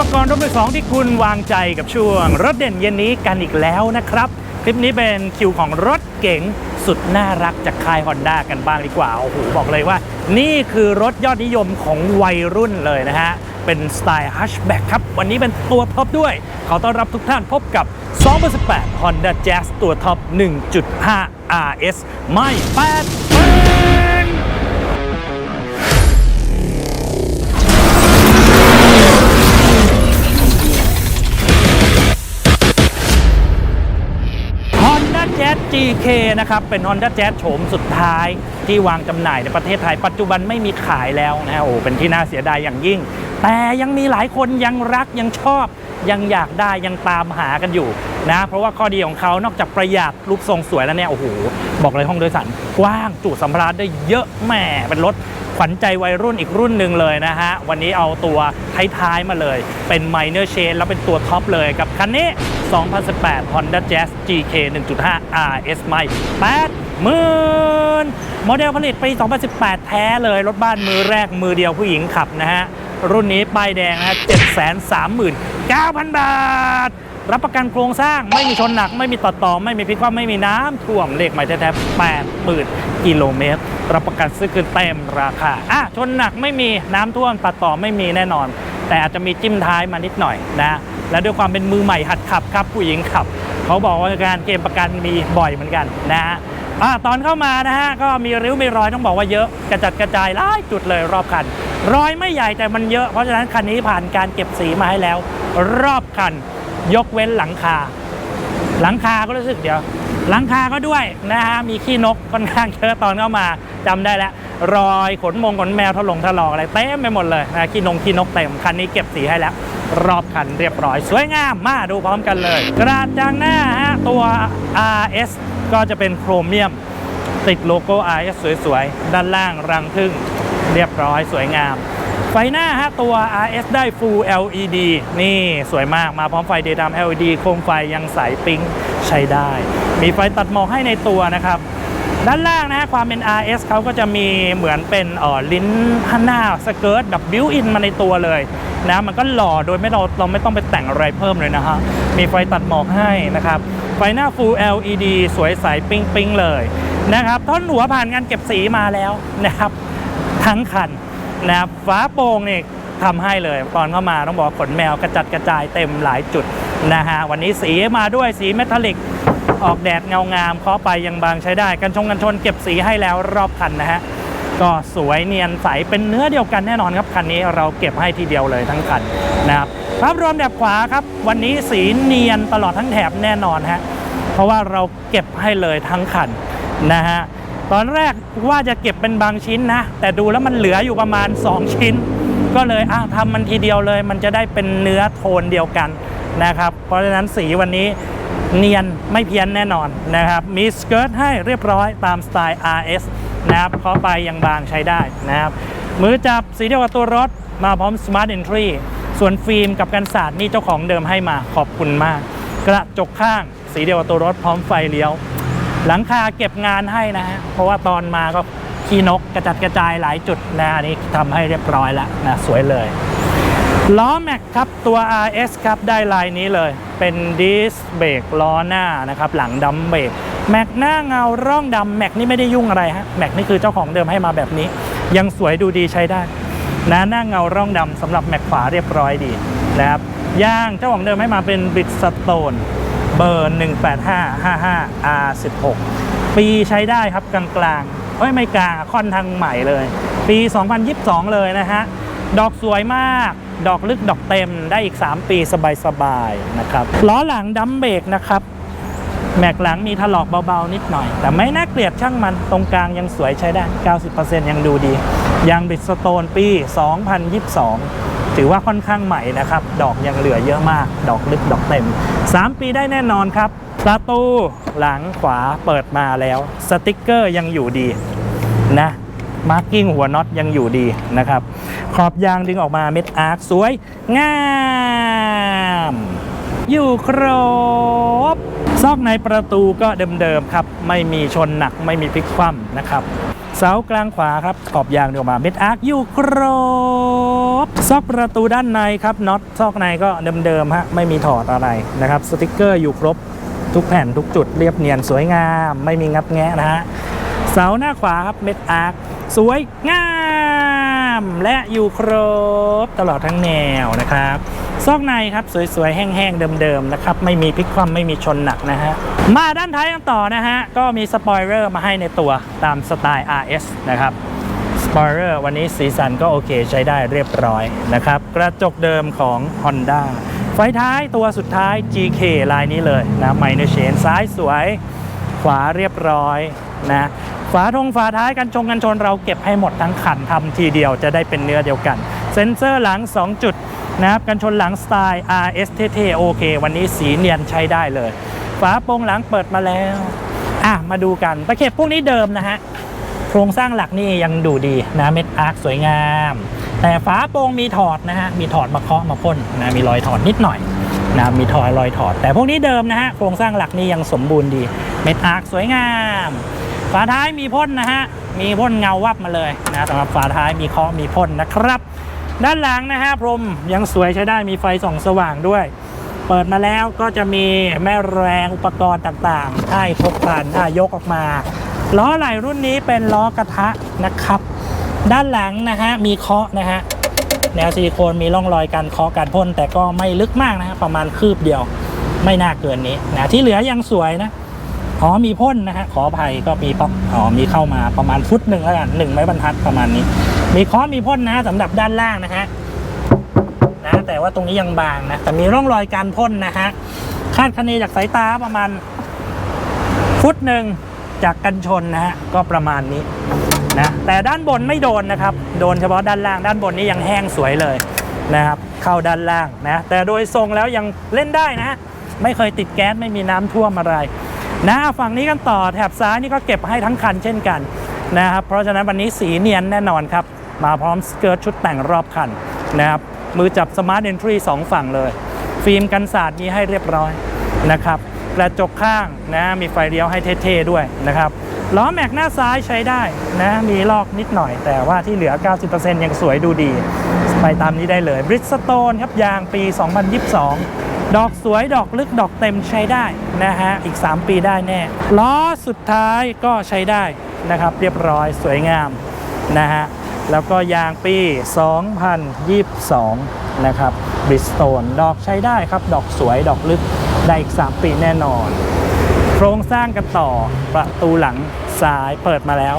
าวศิปกรรถมือสองที่คุณวางใจกับช่วง รถเด่นเย็นนี้กันอีกแล้วนะครับ คลิปนี้เป็นคิวของรถเก๋งสุดน่ารักจากค่ายฮอนด้ากันบ้างดีกว่าโอ้โหบอกเลยว่า นี่คือรถยอดนิยมของวัยรุ่นเลยนะฮะ เป็นสไตล์ฮัชแบ็กครับ วันนี้เป็นตัวท็อปด้วย ขอต้อนรับทุกท่านพบกับ 2018 Honda Jazz ตัวท็อป 1.5 RS ไม่8เป็น Jazz GK นะครับ เป็น Honda Jazz โฉมสุดท้ายที่วางจำหน่ายในประเทศไทย ปัจจุบันไม่มีขายแล้วนะฮะโอ้เป็นที่น่าเสียดายอย่างยิ่ง แต่ยังมีหลายคนยังรักยังชอบ ยังอยากได้ยังตามหากันอยู่นะ เพราะว่าข้อดีของเขานอกจากประหยัดรูปทรงสวยแล้วเนี่ยโอ้โหบอกเลยห้องโดยสารกว้างจุสัมภาระได้เยอะแหมเป็นรถ ขวัญใจวัยรุ่นอีกรุ่นหนึ่งเลยนะฮะ วันนี้เอาตัวท้ายๆมาเลย เป็น Minor Change แล้วเป็นตัวท็อปเลยกับคันนี้ 2018 Honda Jazz GK 1.5 RS ไม่8หมื่นโมเดลผลิตปี 2018 แท้เลย รถบ้านมือแรกมือเดียวผู้หญิงขับนะฮะ รุ่นนี้ป้ายแดงนะฮะ739,000 บาท รับประกันโครงสร้างไม่มีชนหนัก ไม่มีตัดต่อ ไม่มีพลิกคว่ำไม่มีน้ำท่วมเลขหมายแท้ๆ80,000กิโลเมตร รับประกันซื้อคืนเต็มราคาอะชนหนักไม่มีน้ำท่วมตัดต่อไม่มีแน่นอน แต่อาจจะมีจิ้มท้ายมานิดหน่อยนะและด้วยความเป็นมือใหม่หัดขับครับผู้หญิงขับ เขาบอกว่าการเกมประกันมีบ่อยเหมือนกันนะฮะอะตอนเข้ามานะฮะก็มีริ้วมีรอยต้องบอกว่าเยอะกระจัดกระจายหลายจุดเลยรอบคัน รอยไม่ใหญ่แต่มันเยอะเพราะฉะนั้นคันนี้ผ่านการเก็บสีมาให้แล้ว รอบคัน ยกเว้นหลังคา หลังคาก็รู้สึกเดี๋ยว หลังคาก็ด้วยนะฮะมีขี้นกค่อนข้างเยอะตอนเข้ามาจำได้แล้ว รอยขนมงขนแมวถลงถลอกอะไรเต็มไปหมดเลยนะขี้นงขี้นกเต็มคันนี้เก็บสีให้แล้ว รอบคันเรียบร้อย สวยงามมาดูพร้อมกันเลย กระดาษจางหน้าฮะตัว RS ก็จะเป็นโครเมียม ติดโลโก้ RS สวยๆ ด้านล่างรังพึ่งเรียบร้อยสวยงาม ไฟหน้าฮะตัว RS ได้ Full LED นี่สวยมากมาพร้อมไฟ Daytime LED โคมไฟยังใสปิ๊งใช้ได้ มีไฟตัดหมอกให้ในตัวนะครับ ด้านล่างนะฮะความเป็น RS เขาก็จะมีเหมือนเป็นอ่อลิ้นข้างหน้าสเกิร์ตแบบบิวอินมาในตัวเลยนะมันก็หล่อโดยไม่เราเราไม่ต้องไปแต่งอะไรเพิ่มเลยนะฮะมีไฟตัดหมอกให้นะครับ ไฟหน้า Full LED สวยใสปิ๊งปิ๊งเลยนะครับท่อนหัวผ่านการเก็บสีมาแล้วนะครับ ทั้งคัน นะครับฟ้าโปร่งนี่ทำให้เลย ตอนเข้ามาต้องบอกขนแมวกระจัดกระจายเต็มหลายจุดนะฮะวันนี้สีมาด้วยสีเมทัลลิกออกแดดเงางามเคาะไปยังบางใช้ได้ กันชงกันชนเก็บสีให้แล้วรอบคันนะฮะก็สวยเนียนใสเป็นเนื้อเดียวกันแน่นอนครับคันนี้เราเก็บให้ทีเดียวเลยทั้งคันนะครับภาพรวมแถบขวาครับ วันนี้สีเนียนตลอดทั้งแถบแน่นอนฮะเพราะว่าเราเก็บให้เลยทั้งคันนะฮะ ตอนแรกว่าจะเก็บเป็นบางชิ้นนะ แต่ดูแล้วมันเหลืออยู่ประมาณ 2 ชิ้น ก็เลยอะทำมันทีเดียวเลย มันจะได้เป็นเนื้อโทนเดียวกันนะครับ เพราะฉะนั้นสีวันนี้เนียนไม่เพี้ยนแน่นอนนะครับ มีสเกิร์ตให้เรียบร้อยตามสไตล์ RS นะครับเคาะไปยังบางใช้ได้นะครับมือจับสีเดียวกับตัวรถมาพร้อม Smart Entry ส่วนฟิล์มกับกันศาสตร์นี่เจ้าของเดิมให้มาขอบคุณมาก กระจกข้างสีเดียวกับตัวรถพร้อมไฟเลี้ยว หลังคาเก็บงานให้นะฮะเพราะว่าตอนมาก็ขี้นกกระจัดกระจายหลายจุดนะอันนี้ทำให้เรียบร้อยแล้วนะสวยเลยล้อแม็กครับตัว RS ครับได้ลายนี้เลย เป็นดิสเบรกล้อหน้านะครับหลังดัมเบรกแม็กหน้าเงาร่องดำแม็กนี่ไม่ได้ยุ่งอะไรฮะแม็กนี่คือเจ้าของเดิมให้มาแบบนี้ ยังสวยดูดีใช้ได้นะหน้าเงาร่องดำสำหรับแม็กขวาเรียบร้อยดีนะครับยางเจ้าของเดิมให้มาเป็นบิดสโตน เบอร์ 18555 R16 ปีใช้ได้ครับกลางๆเอ้ยไม่กลางค่อนทางใหม่เลย ปี 2022 เลยนะฮะ ดอกสวยมาก ดอกลึกดอกเต็มได้อีก 3 ปีสบายๆนะครับ ล้อหลังดัมเบรกนะครับแม็กหลังมีถลอกเบาๆนิดหน่อย แต่ไม่น่าเกลียดช่างมันตรงกลางยังสวยใช้ได้ 90%ยังดูดี ยางบิดสโตนปี 2022 ถือว่าค่อนข้างใหม่นะครับ ดอกยังเหลือเยอะมาก ดอกลึกดอกเต็ม 3 ปีได้แน่นอนครับ ประตูหลังขวาเปิดมาแล้ว สติกเกอร์ยังอยู่ดีนะมาร์กิ้งหัวน็อตยังอยู่ดีนะครับ ขอบยางดึงออกมาเม็ดอาร์คสวย งาม อยู่ครบ ซอกในประตูก็เดิมๆครับ ไม่มีชนหนักไม่มีพลิกคว่ำนะครับ เสากลางขวาครับ ขอบยางดึงออกมาเม็ดอาร์คอยู่ครบ ซอกประตูด้านในครับน็อตซอกในก็เดิมๆฮะไม่มีถอดอะไรนะครับสติกเกอร์อยู่ครบทุกแผ่นทุกจุดเรียบเนียนสวยงาม ไม่มีงับแงะนะฮะเสาหน้าขวาครับเม็ดอาร์คสวยงาม และอยู่ครบตลอดทั้งแนวนะครับ ซอกในครับสวยๆ แห้งๆ เดิมๆนะครับ ไม่มีพลิกคว่ำไม่มีชนหนักนะฮะ มาด้านท้ายกันต่อนะฮะ ก็มีสปอยเลอร์มาให้ในตัวตามสไตล์ RS นะครับ สปอยเลอร์วันนี้สีสันก็โอเคใช้ได้เรียบร้อยนะครับ กระจกเดิมของ Honda ไฟท้ายตัวสุดท้าย GK ลายนี้เลยนะไมเนเชนซ้ายสวย ขวาเรียบร้อยนะฝาทงฝาท้ายกันชงกันชนเราเก็บให้หมดทั้งขันทำทีเดียวจะได้เป็นเนื้อเดียวกัน เซ็นเซอร์หลัง 2 จุดนะครับกันชนหลังสไตล์ RS เท่ๆโอเค วันนี้สีเนียนใช้ได้เลย ฝาโปรงหลังเปิดมาแล้ว อะ มาดูกันตะเข็บพวกนี้เดิมนะฮะ โครงสร้างหลักนี่ยังดูดีนะเม็ดอาร์คสวยงาม แต่ฝาโปรงมีถอดนะฮะมีถอดมาเคาะมาพ่นนะมีรอยถอดนิดหน่อยนะมีถอยรอยถอด แต่พวกนี้เดิมนะฮะโครงสร้างหลักนี่ยังสมบูรณ์ดีเม็ดอาร์คสวยงามฝาท้ายมีพ่นนะฮะมีพ่นเงาวับมาเลยนะสำหรับฝาท้ายมีเคาะมีพ่นนะครับ ด้านหลังนะฮะพรมยังสวยใช้ได้มีไฟส่องสว่างด้วย เปิดมาแล้วก็จะมีแม่แรงอุปกรณ์ต่างๆให้พกผ่านถ้ายกออกมา ล้อไหล่รุ่นนี้เป็นล้อกระทะนะครับ ด้านหลังนะฮะมีเคาะนะฮะแนวซิลิโคนมีร่องรอยการเคาะการพ่นแต่ก็ไม่ลึกมากนะฮะประมาณคืบเดียวไม่น่าเกินนี้นะที่เหลือยังสวยนะอ๋อมีพ่นนะฮะขออภัยก็มีป๊อกอ๋อมีเข้ามาประมาณฟุตหนึ่งแล้วกันหนึ่งไม้บรรทัดประมาณนี้ มีเคาะมีพ่นนะสำหรับด้านล่างนะฮะนะแต่ว่าตรงนี้ยังบางนะแต่มีร่องรอยการพ่นนะฮะคาดคะเนจากสายตาประมาณฟุตหนึ่ง จากกันชนนะฮะก็ประมาณนี้นะแต่ด้านบนไม่โดนนะครับ โดนเฉพาะด้านล่างด้านบนนี่ยังแห้งสวยเลยนะครับเข้าด้านล่างนะแต่โดยทรงแล้วยังเล่นได้นะ ไม่เคยติดแก๊สไม่มีน้ำท่วมอะไรนะฝั่งนี้กันต่อแถบซ้ายนี่ก็เก็บให้ทั้งคันเช่นกันนะครับเพราะฉะนั้นวันนี้สีเนียนแน่นอนครับ มาพร้อมสเกิร์ตชุดแต่งรอบคันนะครับมือจับสมาร์ทเอนทรีสองฝั่งเลย ฟิล์มกันสาดมีให้เรียบร้อยนะครับ ระจกข้างนะมีไฟเลี้ยวให้เท่ๆด้วยนะครับล้อแม็กหน้าซ้ายใช้ได้นะมีลอกนิดหน่อย แต่ว่าที่เหลือ 90%ยังสวยดูดี ไปตามนี้ได้เลยบริสโตนครับยางปี 2022ดอกสวยดอกลึกดอกเต็มใช้ได้นะฮะ อีก 3 ปีได้แน่ล้อสุดท้ายก็ใช้ได้นะครับ เรียบร้อยสวยงามนะฮะ แล้วก็ยางปี 2022 นะครับบริสโตนดอกใช้ได้ครับ ดอกสวยดอกลึก ได้อีก 3 ปีแน่นอน โครงสร้างกันต่อประตูหลังซ้ายเปิดมาแล้ว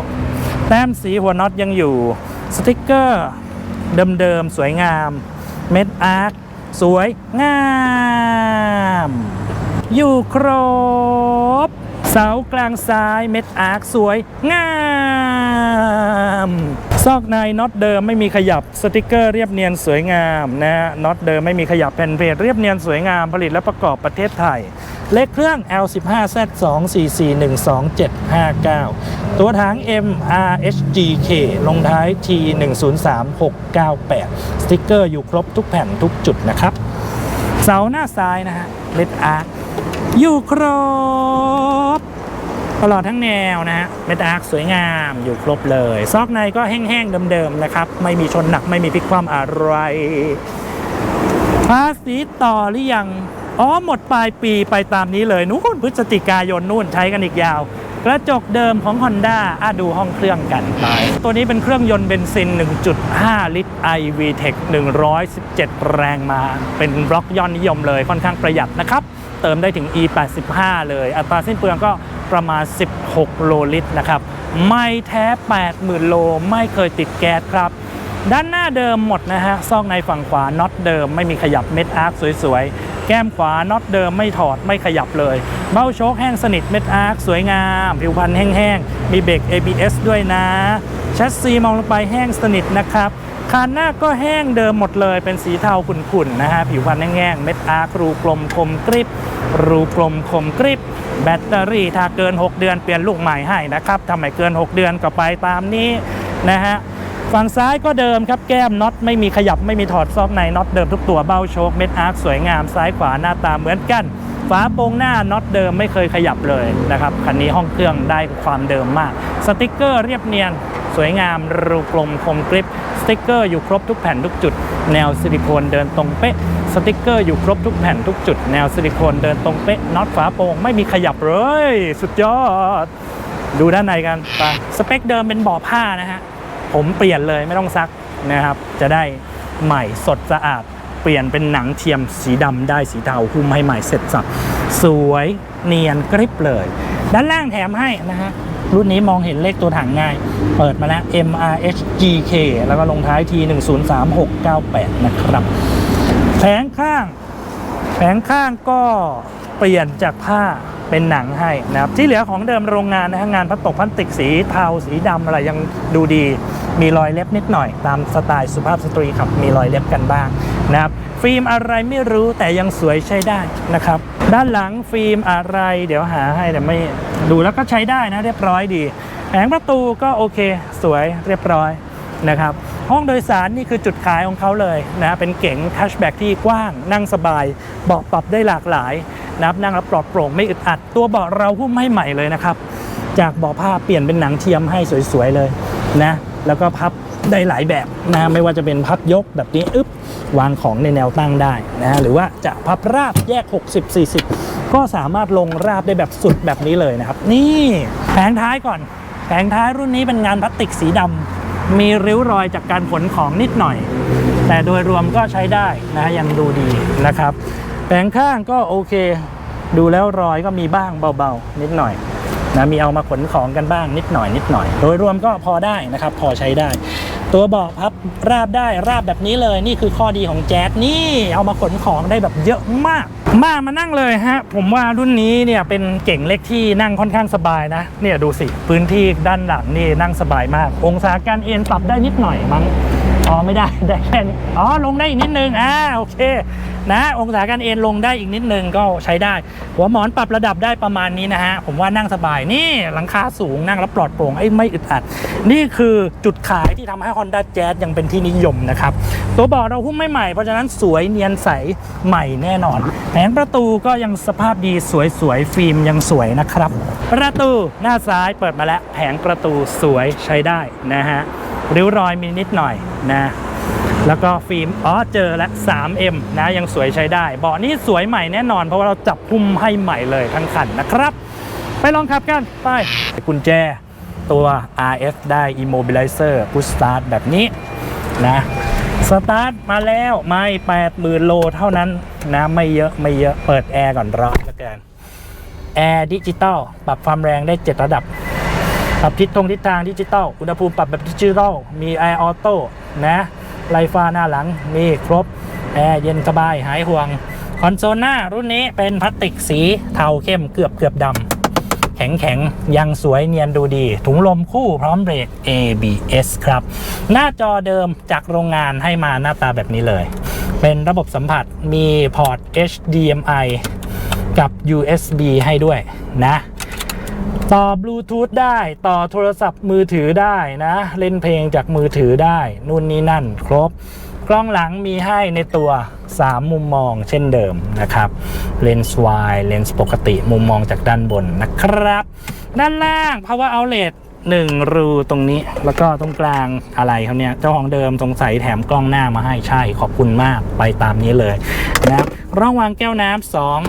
แต้มสีหัวน็อตยังอยู่ สติกเกอร์เดิมๆ สวยงาม เม็ดอาร์คสวยงาม อยู่ครบ เสากลางซ้ายเม็ดอาร์คสวย งาม ซอกในน็อตเดิมไม่มีขยับสติกเกอร์เรียบเนียนสวยงามนะน็อตเดิมไม่มีขยับแผ่นเพจเรียบเนียนสวยงามผลิตและประกอบประเทศไทย เลขเครื่อง L15Z2441259 ตัวถัง MRHGK ลงท้าย T103698 สติกเกอร์อยู่ครบทุกแผ่นทุกจุดนะครับ เสาหน้าซ้ายนะฮะเลดอาร์อยู่ครบ ตลอดทั้งแนวนะฮะเมตาร์คสวยงามอยู่ครบเลย ซอกในก็แห้งๆเดิมๆนะครับ ไม่มีชนหนักไม่มีพลิกความอะไร ภาษีต่อหรือยัง อ๋อ หมดปลายปีไปตามนี้เลย นู่นพฤศจิกายนนู่นใช้กันอีกยาว กระจกเดิมของ Honda อะดูห้องเครื่องกันไปตัวนี้เป็นเครื่องยนต์เบนซิน 1.5 ลิตร iVTEC 117 แรงมา เป็นบล็อกยอดนิยมเลยค่อนข้างประหยัดนะครับ เติมได้ถึง E85 เลย อัตราสิ้นเปลืองก็ประมาณ 16 โลลิตรนะครับ ไม่แท้ 80,000 โล ไม่เคยติดแก๊สครับ ด้านหน้าเดิมหมดนะฮะซอกในฝั่งขวาน็อตเดิมไม่มีขยับเม็ดอาร์คสวยๆ แก้มขวาน็อตเดิมไม่ถอดไม่ขยับเลย เบ้าโชคแห้งสนิทเม็ดอาร์คสวยงาม ผิวพรรณแห้งๆ มีเบรก ABS ด้วยนะแชสซีมองลงไปแห้งสนิทนะครับคานหน้าก็แห้งเดิมหมดเลยเป็นสีเทาขุ่นๆนะฮะผิวพรรณแห้งๆเม็ดอาร์ครูกลมคมกริบรูกลมคมกริบแบตเตอรี่ถ้าเกิน 6 เดือนเปลี่ยนลูกใหม่ให้นะครับถ้าไมเกิน 6 เดือนก็ไปตามนี้นะฮะ ฝั่งซ้ายก็เดิมครับแก้มน็อตไม่มีขยับไม่มีถอดซอกในน็อตเดิมทุกตัวเบ้าโชคเม็ดอาร์คสวยงามซ้ายขวาหน้าตาเหมือนกันฝาโปรงหน้าน็อตเดิมไม่เคยขยับเลยนะครับคันนี้ห้องเครื่องได้ความเดิมมาก สติกเกอร์เรียบเนียน สวยงามรูกลมคมกริบสติกเกอร์อยู่ครบทุกแผ่นทุกจุด แนวซิลิโคนเดินตรงเป๊ะสติกเกอร์อยู่ครบทุกแผ่นทุกจุด แนวซิลิโคนเดินตรงเป๊ะน็อตฝาโปร่งไม่มีขยับเลย สุดยอด ดูด้านในกันไปสเปคเดิมเป็นบาะผ้านะฮะ ผมเปลี่ยนเลยไม่ต้องซักนะครับ จะได้ใหม่สดสะอาด เปลี่ยนเป็นหนังเทียมสีดำได้สีเทาหุ้มให้ใหม่เสร็จสับสวยเนียนกริบเลย ด้านล่างแถมให้นะฮะรุ่นนี้มองเห็นเลขตัวถังง่าย เปิดมาแล้ว MRHGK แล้วก็ลงท้าย T 1 0 3 6 9 8 นะครับ แผงข้าง แผงข้างก็เปลี่ยนจากผ้า เป็นหนังให้นะครับ ที่เหลือของเดิมโรงงานนะฮะงานพลาสตกพลาสติกสีเทาสีดำอะไรยังดูดี มีรอยเล็บนิดหน่อย ตามสไตล์สุภาพสตรีครับมีรอยเล็บกันบ้างนะครับฟิล์มอะไรไม่รู้แต่ยังสวยใช้ได้นะครับ ด้านหลังฟิล์มอะไร เดี๋ยวหาให้แต่ไม่ดูแล้วก็ใช้ได้นะเรียบร้อยดีแผงประตูก็โอเคสวยเรียบร้อยนะครับห้องโดยสารนี่คือจุดขายของเขาเลยนะเป็นเก๋งแคชแบ็กที่กว้างนั่งสบายเบาะปรับได้หลากหลาย นะครับนั่งแล้วปลอดโปร่งไม่อึดอัด ตัวเบาะเราหุ้มให้ใหม่เลยนะครับ จากเบาะผ้าเปลี่ยนเป็นหนังเทียมให้สวยๆเลยนะแล้วก็พับได้หลายแบบนะไม่ว่าจะเป็นพับยกแบบนี้อึ๊บวางของในแนวตั้งได้นะหรือว่าจะพับราบแยก 60 40 ก็สามารถลงราบได้แบบสุดแบบนี้เลยนะครับ นี่แผงท้ายก่อน แผงท้ายรุ่นนี้เป็นงานพลาสติกสีดำมีริ้วรอยจากการขนของนิดหน่อย แต่โดยรวมก็ใช้ได้นะยังดูดีนะครับ แผงข้างก็โอเค ดูแล้วรอยก็มีบ้างเบาๆ นิดหน่อยนะมีเอามาขนของกันบ้างนิดหน่อยนิดหน่อย โดยรวมก็พอได้นะครับ พอใช้ได้ ตัวเบาะพับราบได้ราบแบบนี้เลย นี่คือข้อดีของแจ๊สนี่เอามาขนของได้แบบเยอะมาก มามานั่งเลยฮะ ผมว่ารุ่นนี้เนี่ยเป็นเก่งเล็กที่นั่งค่อนข้างสบายนะ เนี่ยดูสิ พื้นที่ด้านหลังนี่นั่งสบายมาก องศาการเอ็นปรับได้นิดหน่อยมั้งอ๋อไม่ได้ได้แค่นี้อ๋อลงได้อีกนิดนึงอ่าโอเค นะองศาการเอ็นลงได้อีกนิดนึงก็ใช้ได้ หัวหมอนปรับระดับได้ประมาณนี้นะฮะ ผมว่านั่งสบายนี่หลังคาสูงนั่งแล้วปลอดโปร่งไอ้ไม่อึดอัด นี่คือจุดขายที่ทำให้ Honda Jazz ยังเป็นที่นิยมนะครับ ตัวเบาะเราหุ้มไม่ใหม่เพราะฉะนั้นสวยเนียนใสใหม่แน่นอนแผงประตูก็ยังสภาพดีสวยๆฟิล์มยังสวยนะครับ ประตูหน้าซ้ายเปิดมาแล้วแผงประตูสวยใช้ได้นะฮะริ้วรอยมีนิดหน่อยนะ แล้วก็ฟิล์มอ๋อเจอแล้ว 3M นะยังสวยใช้ได้เบาะนี้สวยใหม่แน่นอน เพราะว่าเราจับพุ่มให้ใหม่เลยทั้งคันนะครับ ไปลองขับกัน ไปกุญแจตัว RS ได้ Immobilizer Push Start แบบนี้นะสตาร์ทมาแล้วไม่80,000โลเท่านั้นนะไม่เยอะไม่เยอะเปิดแอร์ก่อนร้อนเหลือเกินแอร์ดิจิตอลปรับความแรงได้ 7 ระดับ ปรับทิศทงทิศทางดิจิตอลอุณหภูมิปรับแบบดิจิตอลมีแอร์ออโต้นะ ไลฟ้าหน้าหลังมีครบแอร์เย็นสบายหายห่วง คอนโซลหน้ารุ่นนี้เป็นพลาสติกสีเทาเข้มเกือบเกือบดำแข็งแข็งยังสวยเนียนดูดี ถุงลมคู่พร้อมเบรก ABS ครับ หน้าจอเดิมจากโรงงานให้มาหน้าตาแบบนี้เลย เป็นระบบสัมผัสมีพอร์ต HDMI กับ USB ให้ด้วยนะ ต่อบลูทูธได้ต่อโทรศัพท์มือถือได้นะ เล่นเพลงจากมือถือได้ นู่นนี่นั่นครบ กล้องหลังมีให้ในตัว 3 มุมมองเช่นเดิมนะครับเลนส์วายเลนส์ปกติมุมมองจากด้านบนนะครับ ด้านล่าง power outlet หนึ่งรูตรงนี้แล้วก็ตรงกลางอะไรเขาเนี่ยเจ้าของเดิมสงสัยแถมกล้องหน้ามาให้ใช่ขอบคุณมากไปตามนี้เลยนะครับร่องวางแก้วน้ำสอง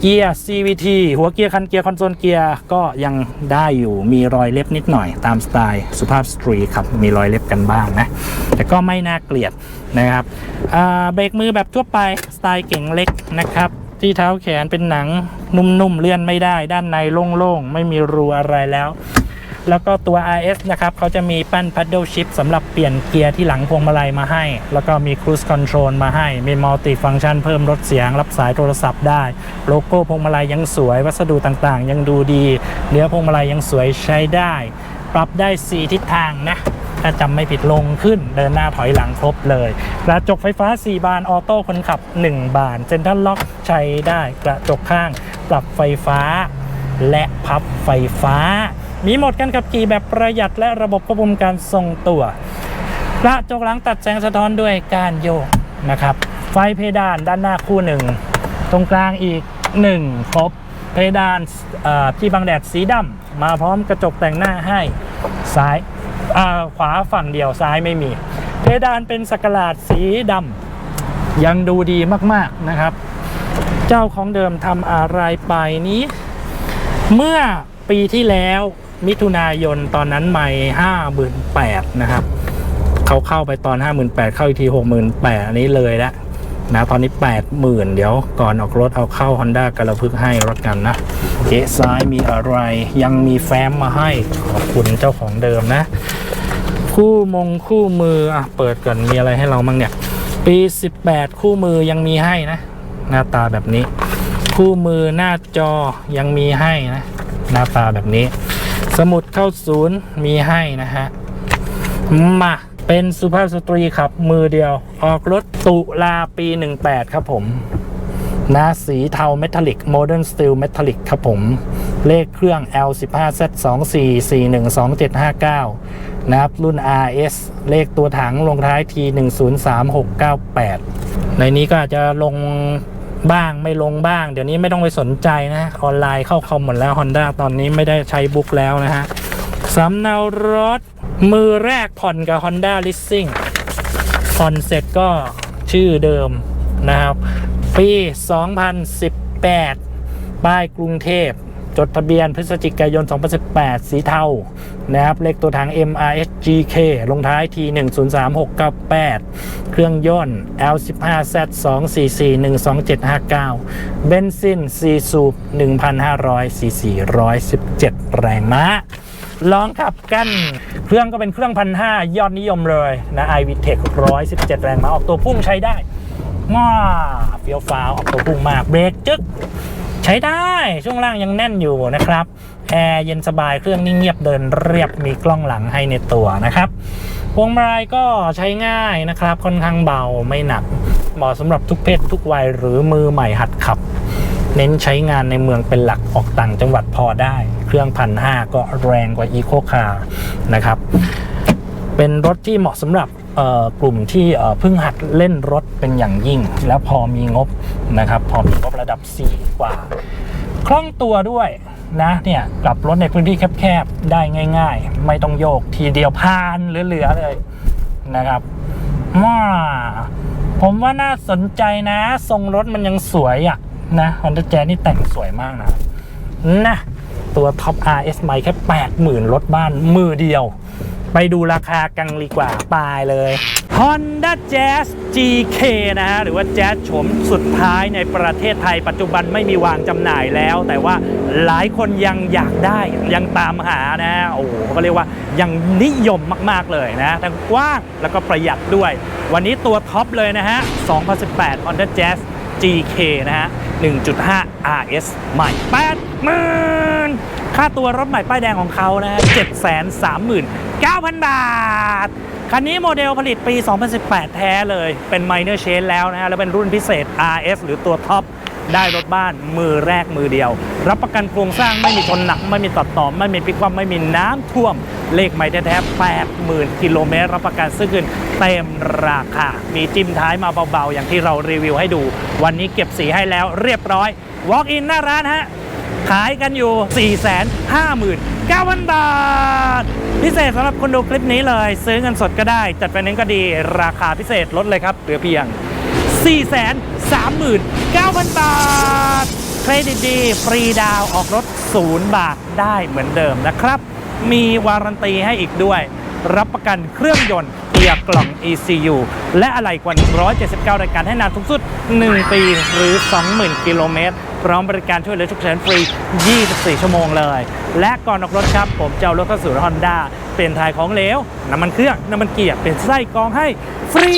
เกียร์ CVT หัวเกียร์คันเกียร์คอนโซลเกียร์ก็ยังได้อยู่มีรอยเล็บนิดหน่อยตามสไตล์สุภาพสตรีครับมีรอยเล็บกันบ้างนะ แต่ก็ไม่น่าเกลียดนะครับเบรกมือแบบทั่วไปสไตล์เก่งเล็กนะครับที่เท้าแขนเป็นหนังนุ่มๆเลื่อนไม่ได้ ด้านในโล่งๆไม่มีรูอะไรแล้ว แล้วก็ตัว RS นะครับเขาจะมีปั้น paddle shift สำหรับเปลี่ยนเกียร์ที่หลังพวงมาลัยมาให้ แล้วก็มี cruise control มาให้ มี multi function เพิ่มลดเสียง รับสายโทรศัพท์ได้ โลโก้พวงมาลัยยังสวย วัสดุต่างๆ ยังดูดี เนื้อพวงมาลัยยังสวยใช้ได้ ปรับได้ 4 ทิศทางนะถ้าจำไม่ผิดลงขึ้นเดินหน้าถอยหลังครบเลยกระจกไฟฟ้า 4 บานออโต้คนขับ 1 บานเซ็นทรัลล็อกใช้ได้กระจกข้าง ปรับไฟฟ้า และพับไฟฟ้า มีโหมดการขับขี่แบบประหยัดและระบบควบคุมการทรงตัวกระจกหลังตัดแสงสะท้อนด้วยการโยกนะครับ ไฟเพดานด้านหน้าคู่หนึ่งตรงกลางอีก 1 ครบ เพดานที่บังแดดสีดำมาพร้อมกระจกแต่งหน้าให้ซ้ายาขวาฝั่งเดียวซ้ายไม่มี เพดานเป็นสกลาดสีดำยังดูดีมากๆนะครับ เจ้าของเดิมทำอะไรไปนี้ เมื่อปีที่แล้ว มิถุนายนตอนนั้นไม่ห้าหมื่นแปดนะครับเขาเข้าไปตอนห้าหมื่นแปดเข้าอีกทีหกหมื่นแปดอันนี้เลยแล้วนะตอนนี้แปดหมื่นเดี๋ยวก่อนออกรถเอาเข้า Honda กระพึกให้รถกันนะเอะซ้ายมีอะไรยังมีแฟ้มมาให้ขอบคุณเจ้าของเดิมนะ คู่มงคู่มืออะเปิดก่อนมีอะไรให้เรามั่งเนี่ยปี 18 คู่มือยังมีให้นะ หน้าตาแบบนี้ คู่มือหน้าจอยังมีให้นะ หน้าตาแบบนี้ สมุดเข้าศูนย์มีให้นะฮะ มาเป็นสุภาพสตรีครับมือเดียว ออกรถตุลาปี 18 ครับผมนะสีเทาเมทัลลิกโมเดิร์นสตีลเมทัลลิกครับผม เลขเครื่อง L15Z24412759 นะครับ รุ่น RS เลขตัวถังลงท้าย T103698 ในนี้ก็อาจจะลง บ้างไม่ลงบ้าง เดี๋ยวนี้ไม่ต้องไปสนใจนะออนไลน์เข้าคอมหมดแล้ว Honda ตอนนี้ไม่ได้ใช้บุ๊กแล้วนะฮะสำเนารถมือแรกผ่อนกับ Honda Leasing ผ่อนเสร็จก็ชื่อเดิมนะครับ ปี 2018 ป้ายกรุงเทพ จดทะเบียนพฤศจิกายน 2018 สีเทานะครับเลขตัวถัง MRSGK ลงท้าย T103698 เครื่องยนต์ L15Z2441279 เบนซิน 4 สูบ 1,500 cc 117 แรงม้าลองขับกัน เครื่องก็เป็นเครื่องพันห้ายอดนิยมเลยนะ i v t e c h 117 แรงม้าออกตัวพุ่งใช้ได้ง้าเฟี้ยวฟ้าวออกตัวพุ่งมาก เบรกจึ๊ก ใช้ได้ช่วงล่างยังแน่นอยู่นะครับแอร์เย็นสบายเครื่องนิ่งเงียบเดินเรียบมีกล้องหลังให้ในตัวนะครับพวงมาลัยก็ใช้ง่ายนะครับ ค่อนข้างเบาไม่หนัก เหมาะสำหรับทุกเพศทุกวัยหรือมือใหม่หัดขับ เน้นใช้งานในเมืองเป็นหลักออกต่างจังหวัดพอได้ เครื่องพันห้าก็แรงกว่า Eco Car นะครับ เป็นรถที่เหมาะสำหรับ กลุ่มที่เพิ่งหัดเล่นรถเป็นอย่างยิ่ง แล้วพอมีงบนะครับ พอมีงบระดับ 4 กว่า คล่องตัวด้วยนะเนี่ยกลับรถในพื้นที่แคบๆ ได้ง่าย ๆ ไม่ต้องโยกทีเดียวพานเหลือๆเลยนะครับว้าผมว่าน่าสนใจนะ ทรงรถมันยังสวยอะนะ Honda Jazz นี่แต่งสวยมากนะนะตัวท็อป RS ใหม่แค่ 80,000 รถบ้านมือเดียว ไปดูราคากันดีกว่าปลายเลย Honda Jazz GK นะฮะ หรือว่า Jazz โฉมสุดท้ายในประเทศไทย ปัจจุบันไม่มีวางจำหน่ายแล้ว แต่ว่าหลายคนยังอยากได้ยังตามหานะฮะ โอ้โหก็เรียกว่ายังนิยมมาก ๆ เลยนะ ทั้งกว้างแล้วก็ประหยัดด้วย วันนี้ตัวท็อปเลยนะฮะ 2018 Honda Jazz GK นะฮะ 1.5 RS ใหม่80,000 ค่าตัวรถใหม่ป้ายแดงของเขานะฮะ739,000 บาท คันนี้โมเดลผลิตปี 2018 แท้เลย เป็น minor change แล้วนะฮะ แล้วเป็นรุ่นพิเศษ RS หรือตัวท็อป ได้รถบ้านมือแรกมือเดียว รับประกันโครงสร้างไม่มีชนหนัก ไม่มีตัดต่อ ไม่มีพิกคว่ำไม่มีน้ำท่วม เลขใหม่แท้ๆ80,000 กิโลเมตร รับประกันซื้อคืนเต็มราคา มีจิ้มท้ายมาเบาๆ อย่างที่เรารีวิวให้ดู วันนี้เก็บสีให้แล้วเรียบร้อย walk in หน้าร้านฮะ ขายกันอยู่ 459,000 บาท พิเศษสำหรับคนดูคลิปนี้เลย ซื้อเงินสดก็ได้ จัดไฟแนนซ์ก็ดีราคาพิเศษลดเลยครับเหลือเพียง 439,000 บาท เครดิตดี ฟรีดาวออกรถ 0 บาทได้เหมือนเดิมนะครับ มีวารันตีให้อีกด้วย รับประกันเครื่องยนต์ กียร์กล่อง ECU และอะไรกว่า 179 รายการให้นานทุกสุด 1 ปีหรือ 20,000 กิโลเมตร พร้อมบริการช่วยเหลือฉุกเฉินฟรี 24 ชั่วโมงเลย และก่อนออกรถครับ ผมจะเอารถเข้าสู่ฮอนด้า ลี่ยนถ่ายของเหลวน้ำมันเครื่องน้ำมันเกียร์เปลี่ยนไส้กรองให้ ฟรี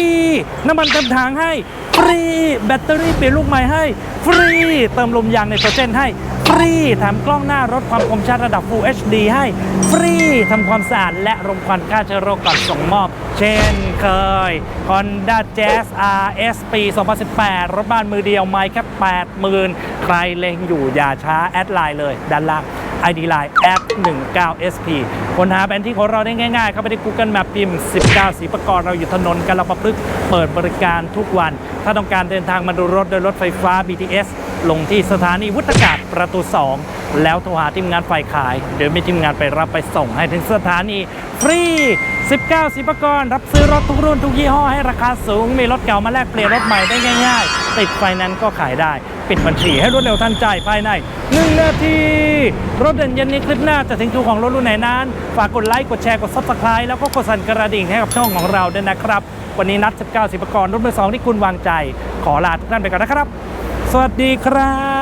น้ำมันเต็มถังให้ ฟรี แบตเตอรี่เปลี่ยนลูกใหม่ให้ ฟรี เติมลมยางในโตรเจนให้ ฟรีแถมกล้องหน้ารถความคมชัดระดับ Full HD ให้ ฟรีทำความสะอาดและรมควันฆ่าเชื้อโรคก่อนส่งมอบ เช่นเคย Honda Jazz RS ปี 2018 รถบ้านมือเดียวไม่แค่80,000 ใครเล็งอยู่อย่าช้าแอดไลน์เลยด้านล่าง ID Line แอด19 SP ค้นหาแผนที่ของเราได้ง่ายๆ เข้าไปที่ Google Map พิมพ์ 19 สีประกรณ์เราอยู่ถนนกาลประพฤกษ์เปิดบริการทุกวัน ถ้าต้องการเดินทางมาดูรถโดยรถไฟฟ้า BTS ลงที่สถานีวุฒากาศประตู 2 แล้วโทรหาทีมงานฝ่ายขาย เดี๋ยวมีทีมงานไปรับไปส่งให้ถึงสถานีฟรี 19 สิบกรรับซื้อรถทุกรุ่นทุกยี่ห้อให้ราคาสูง มีรถเก่ามาแลกเปลี่ยนรถใหม่ได้ง่ายๆ ติดไฟนั้นซ์ก็ขายได้ ปิดบัญชีให้รวดเร็วทันใจภายใน 1 นาที รถเด่นเย็นนี้คลิปหน้าจะถึงทูของรถรุ่นไหนนั้น ฝากกดไลค์ กดแชร์ กด subscribe แล้วก็กดสั่นกระดิ่งให้กับช่องของเราด้วยนะครับ วันนี้นัด 19 สิบกรรุ่นมือสองที่คุณวางใจ ขอลาทุกท่านไปก่อนนะครับ สวัสดีครับ